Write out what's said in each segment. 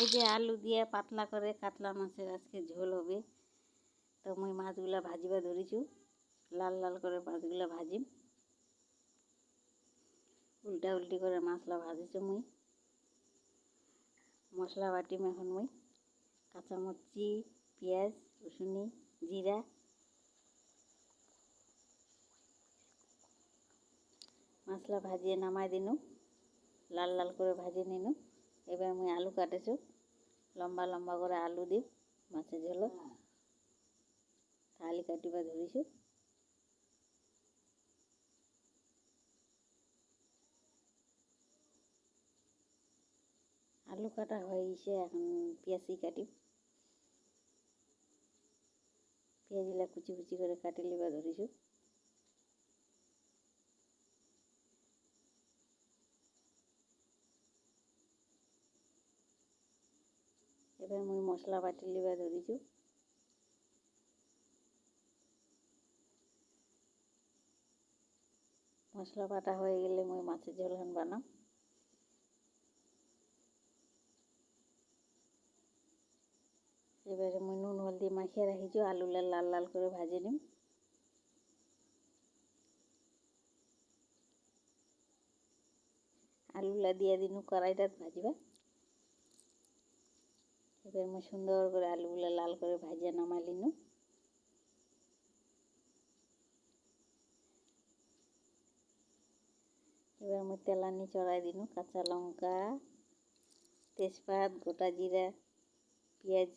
এই যে আলু দিয়ে পাতলা করে কাতলা মাছের আজকে ঝোল হবে। তো মুই মাছগুলা ভাজিবা ধরিছু লাল লাল করে মাছগুলা ভাজিম। উল্টা উল্টি করে মাছলা ভাজিছু মুই। মশলা বাটিম এখন মুই। কাঁচামরচি, পেঁয়াজ, রসুনি, জিরা। মশলা ভাজিয়ে নামাই দিনু। লাল লাল করে ভাজি নিনু। এবার মুই আলু কাটেছু। লম্বা লম্বা করে আলু দিম মাছের ঝোল। থালি কাটিবা ধরিছু। আলু কাটা হয়েছে, এখন পেঁয়াজি কাটি। পেঁয়াজিলা কুচি কুচি করে কাটি লিবা ধরিছু। এবার মুই মশলা বাটি লিবা ধরিছু মশলা বাটা হয়ে গেলে মুই মাছের ঝোল হান বানাম। এবারে মুই নুন, হলদি মাখিয়ে রাখিছু আলুলা লাল লাল করে ভাজি নিম। আলুলা দিয়ে দিনু কড়াইটাত ভাজিবা। এবার মুই সুন্দর করে আলুগুলা লাল করে ভাজিয়া নামাই লিনু এবার মুই তেলানি চড়াই দিনু, কাঁচা লঙ্কা, তেজপাত, গোটা জিরা, পেঁয়াজ।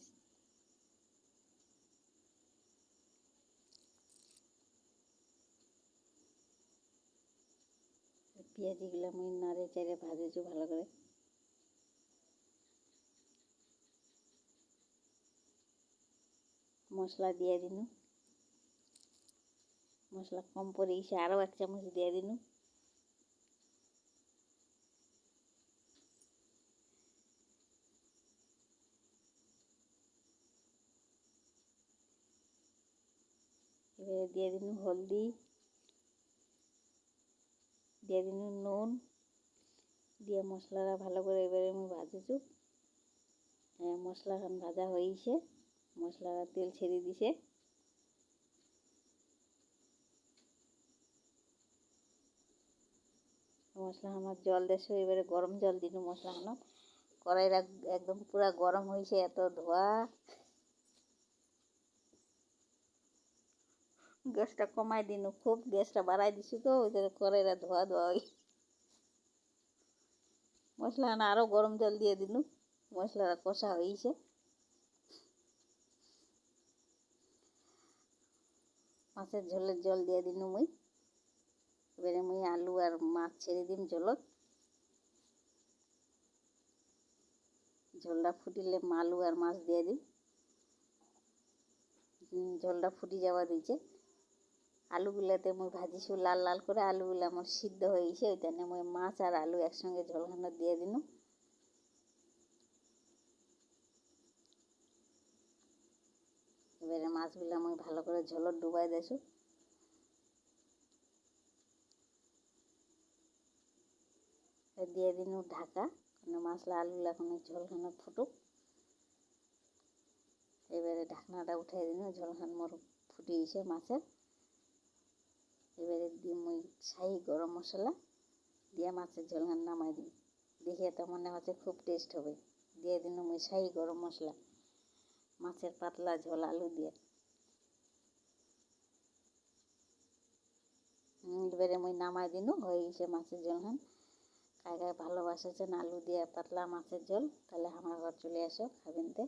পেঁয়াজিগুলো মুই নাড়ে চাড়ে ভাজেছু ভালো করে। মশলা দিয়ে দিনু। মশলা কম পড়ে গেছে আরও এক চামচ দিয়ে দিনু। এবারে দিয়ে দিনু হলদি, দিয়ে দিনু নুন, দিয়ে মশলাটা ভালো করে এবারে আমি ভাজেছু হ্যাঁ মশলাখান ভাজা হয়েছে। মশলাটা তেল ছেড়ে দিছে। মশলা আমার জল দেশো এবারে গরম জল দিনু মশলা খানো কড়াইটা একদম পুরা গরম হয়েছে এত ধোয়া। গ্যাসটা কমাই দিনু, খুব গ্যাসটা বাড়াই দিছি তো, ওই জন্য কড়াইটা ধোয়া ধোয়া হই। মশলা আরও গরম জল দিয়ে দিনু, মশলাটা কষা হয়েছে মাছের ঝোলের জল দিয়ে দিনু মুই। এবারে মুই আলু আর মাছ ছেড়ে দিম জলত ঝোলটা ফুটিলে আলু আর মাছ দিয়ে দিম। ঝোলটা ফুটি যাওয়া দিয়েছে। আলুগুলাতে মুই ভাজিছু, লাল লাল করে আলুগুলো আমার সিদ্ধ হয়েছে ওই জন্য মুই মাছ আর আলু একসঙ্গে ঝোলখানো দিয়ে দিনু এবারে মাছগুলো মুই ভালো করে ঝোলত ডুবাই দেছু দিয়ে দিনু ঢাকা মশলা আলুগুলো এখন ঝোলখানো ফুটুক। এবারে ঢাকনাটা উঠাই দিনু, ঝোলখান মোর ফুটিয়েছে মাছের। এবারে দিয়ে শাহি গরম মশলা, দিয়ে মাছের ঝোলখান নামাই দিই। দেখে তো মনে হচ্ছে খুব টেস্ট হবে। দিয়ে দিনু মুই শাহি গরম মশলা, মাছের পাতলা ঝোল আলু দিয়ে। এবারে মুই নামাই দিনু হয়ে গেছে মাছের ঝোলখান কায় কায় ভালোবাসেছেন, আলু দিয়ে পাতলা মাছের ঝোল, তাহলে আমার ঘর চলে আসো খাবেনতে